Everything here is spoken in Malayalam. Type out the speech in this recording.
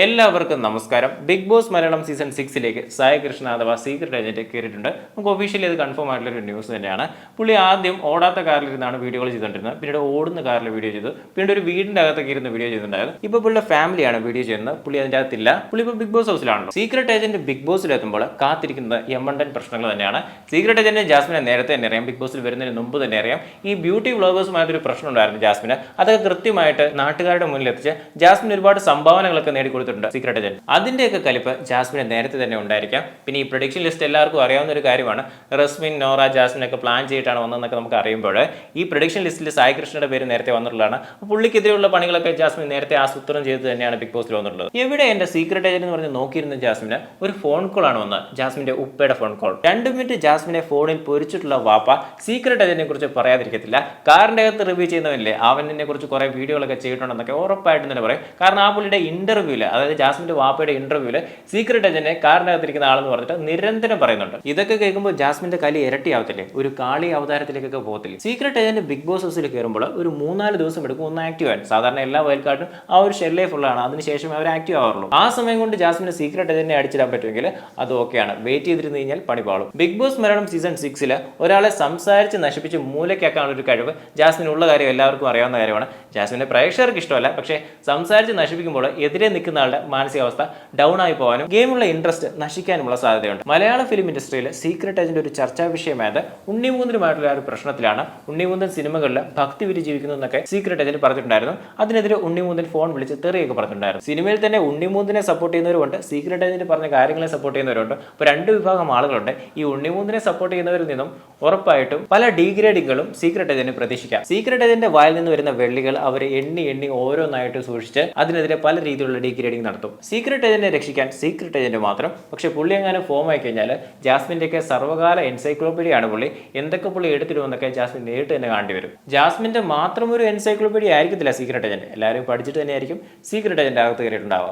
എല്ലാവർക്കും നമസ്കാരം. ബിഗ് ബോസ് മലയാളം സീസൺ സിക്സിലേക്ക് സായി കൃഷ്ണ അഥവാ സീക്രട്ട് ഏജന്റ് കയറിയിട്ടുണ്ട്. നമുക്ക് ഒഫീഷ്യലി അത് കൺഫേം ആയിട്ടുള്ള ഒരു ന്യൂസ് തന്നെയാണ്. പുള്ളി ആദ്യം ഓടാത്ത കാറിലിരുന്നാണ് വീഡിയോകൾ ചെയ്തുകൊണ്ടിരുന്നത് പിന്നീട് ഓടുന്ന കാറിൽ വീഡിയോ ചെയ്തു. പിന്നീട് ഒരു വീടിന്റെ അകത്തൊക്കെ ഇരുന്ന് വീഡിയോ ചെയ്തിട്ടുണ്ടായിരുന്നു. ഇപ്പോൾ പുള്ളിയുടെ ഫാമിലിയാണ് വീഡിയോ ചെയ്യുന്നത്. പുള്ളി അതിന്റെ അകത്തില്ല പുള്ളി ഇപ്പോൾ ബിഗ് ബോസ് ഹൗസിലാണല്ലോ. സീക്രട്ട് ഏജന്റ് ബിഗ് ബോസിലെത്തുമ്പോൾ കാത്തിരിക്കുന്നത് യമണ്ടൻ പ്രശ്നങ്ങൾ തന്നെയാണ്. സീക്രട്ട് ഏജന്റ് ജാസ്മിനെ നേരത്തെ തന്നെ അറിയാം. ബിഗ് ബോസിൽ വരുന്നതിന് മുമ്പ് തന്നെ അറിയാം. ഈ ബ്യൂട്ടി വ്ളോഗേഴ്സുമായിട്ടൊരു പ്രശ്നം ഉണ്ടായിരുന്നു ജാസ്മിന്. അതൊക്കെ കൃത്യമായിട്ട് നാട്ടുകാരുടെ മുന്നിൽ എത്തിച്ച് ജാസ്മിൻ ഒരുപാട് സംഭാവനകളൊക്കെ നേടിക്കൊടുത്തിട്ടുണ്ട് സീക്രട്ട് ഏജന്റ് അതിന്റെയൊക്കെ കലിപ്പ് ജാസ്മിന് നേരത്തെ തന്നെ ഉണ്ടായിരിക്കാം. പിന്നെ ഈ പ്രൊഡിക്ഷൻ ലിസ്റ്റ് എല്ലാവർക്കും അറിയാവുന്ന ഒരു കാര്യമാണ്. റസ്മിൻ നോറ ജാസ്മിൻ ഒക്കെ പ്ലാൻ ചെയ്തിട്ടാണ് വന്നതെന്നൊക്കെ നമുക്ക് അറിയുമ്പോൾ ഈ പ്രൊഡിക്ഷൻ ലിസ്റ്റിൽ സായി കൃഷ്ണയുടെ പേര് നേരത്തെ വന്നിട്ടുള്ളതാണ്. പുള്ളിക്കെതിരെയുള്ള പണികളൊക്കെ ജാസ്മിൻ നേരത്തെ ആസൂത്രണം ചെയ്ത് തന്നെയാണ് ബിഗ് ബോസിൽ വന്നിട്ടുള്ളത്. എവിടെ എന്റെ സീക്രട്ട് ഏജന്റ് എന്ന് പറഞ്ഞ് നോക്കിയിരുന്ന ജാസ്മിന് ഒരു ഫോൺ കോൾ ആണ് വന്നത്. ജാസ്മിന്റെ ഉപ്പയുടെ ഫോൺ കോൾ രണ്ട് മിനിറ്റ് ജാസ്മിനെ ഫോണിൽ പൊരിച്ചിട്ടുള്ള വാപ്പ സീക്രട്ട് ഏജന്റിനെ കുറിച്ച് പറയാതിരിക്കത്തില്ല. കാറിന്റെ അകത്ത് റിവ്യൂ ചെയ്യുന്നവല്ലേ അവനെ കുറിച്ച് കുറെ വീഡിയോകളൊക്കെ ചെയ്തിട്ടുണ്ടെന്നൊക്കെ ഉറപ്പായിട്ടും തന്നെ പറയും. കാരണം ആ പുള്ളിയുടെ ഇന്റർവ്യൂൽ അതായത് ജാസ്മിന്റെ വാപ്പയുടെ ഇന്റർവ്യൂൽ സീക്രട്ട് ഏജന്റിനെ കാറിനകത്തിരിക്കുന്ന ആളെന്ന് പറഞ്ഞിട്ട് നിരന്തരം പറയുന്നുണ്ട്. ഇതൊക്കെ കേൾക്കുമ്പോൾ ജാസ്മിന്റെ കലി ഇരട്ടിയാവത്തില്ലേ? ഒരു കാളി അവതാരത്തിലേക്കൊക്കെ പോകത്തില്ലേ? സീക്രട്ട് ഏജന്റ് ബിഗ് ബോസ് ഹൗസിൽ കയറുമ്പോൾ ഒരു മൂന്നാൽ ദിവസം എടുക്കും ഒന്ന് ആക്റ്റീവ് ആവാൻ സാധാരണ എല്ലാ വയൽക്കാട്ടും ആ ഒരു ഷെൽ ലൈഫ് ഉള്ളതാണ്. അതിനുശേഷം അവർ ആക്റ്റീവ് ആവാറുള്ളൂ. ആ സമയം കൊണ്ട് ജാസ്മിന് സീക്രട്ട് ഏജന്റിനെ അടിച്ചിടാൻ പറ്റുമെങ്കിൽ അത് ഓക്കെയാണ്. വെയിറ്റ് ചെയ്തിരുന്നു കഴിഞ്ഞാൽ പണി പാളും. ബിഗ് ബോസ് മരണം സീസൺ സിക്സിൽ ഒരാളെ സംസാരിച്ച് നശിപ്പിച്ച് മൂലയ്ക്കാക്കാനുള്ള ഒരു കഴിവ് ജാസ്മിൻ ഉള്ള കാര്യം എല്ലാവർക്കും അറിയാവുന്ന കാര്യമാണ്. ജാസ്മിന്റെ പ്രേക്ഷകർക്ക് ഇഷ്ടമല്ല. പക്ഷേ സംസാരിച്ച് നശിപ്പിക്കുമ്പോൾ എതിരെ നിൽക്കുന്ന ആളുടെ മാനസികാവസ്ഥ ഡൗൺ ആയി പോകാനും ഗെയിമുള്ള ഇൻട്രസ്റ്റ് നശിക്കാനുമുള്ള സാധ്യതയുണ്ട്. മലയാള ഫിലിം ഇൻഡസ്ട്രിയിൽ സീക്രട്ട് ഏജന്റ് ഒരു ചർച്ചാ വിഷയമായത് ഉണ്ണിമൂന്നിനുമായിട്ടുള്ള ഒരു പ്രശ്നത്തിലാണ്. ഉണ്ണിമൂന്തൻ സിനിമകളിൽ ഭക്തി വിരിജീവിക്കുന്നു എന്നൊക്കെ സീക്രട്ട് ഏജന്റ് പറഞ്ഞിട്ടുണ്ടായിരുന്നു. അതിനെതിരെ ഉണ്ണിമൂന്തൻ ഫോൺ വിളിച്ച് തെറിയൊക്കെ പറഞ്ഞിട്ടുണ്ടായിരുന്നു. സിനിമയിൽ തന്നെ ഉണ്ണിമൂന്നിനെ സപ്പോർട്ട് ചെയ്യുന്നവരുണ്ട് സീക്രട്ട് ഏജന്റ് പറഞ്ഞ കാര്യങ്ങളെ സപ്പോർട്ട് ചെയ്യുന്നവരുണ്ട് അപ്പോൾ രണ്ട് വിഭാഗം ആളുകളുണ്ട്. ഈ ഉണ്ണിമൂന്നിനെ സപ്പോർട്ട് ചെയ്യുന്നവരിൽ നിന്നും ഉറപ്പായിട്ടും പല ഡീഗ്രേഡിങ്ങുകളും സീക്രട്ട് ഏജന്റ് പ്രതീക്ഷിക്കാം. സീക്രട്ട് ഏജന്റ് വായിൽ നിന്ന് വരുന്ന വെള്ളികൾ അവർ എണ്ണി എണ്ണി ഓരോന്നായിട്ട് സൂക്ഷിച്ച് അതിനെതിരെ പല രീതിയിലുള്ള ഡീഗ്രേഡിംഗ് നടത്തും. സീക്രട്ട് ഏജന്റിനെ രക്ഷിക്കാൻ സീക്രട്ട് ഏജന്റ് മാത്രം. പക്ഷെ പുള്ളി എങ്ങാനും ഫോം ആയി കഴിഞ്ഞാൽ ജാസ്മിന്റെയൊക്കെ സർവകാല എൻസൈക്ലോപ്പീഡിയാണ് പുള്ളി. എന്തൊക്കെ പുള്ളി എടുത്തിരുമെന്നൊക്കെ ജാസ്മിൻ നേരിട്ട് തന്നെ കാണേണ്ടി വരും. ജാസ്മിന്റെ മാത്രം ഒരു എൻസൈക്ലോപ്പീഡിയ ആയിരിക്കത്തില്ല സീക്രട്ട് ഏജന്റ് എല്ലാവരും പഠിച്ചിട്ട് തന്നെയായിരിക്കും സീക്രട്ട് ഏജന്റ് അകത്ത് കയറിയിട്ടുണ്ടാവുക.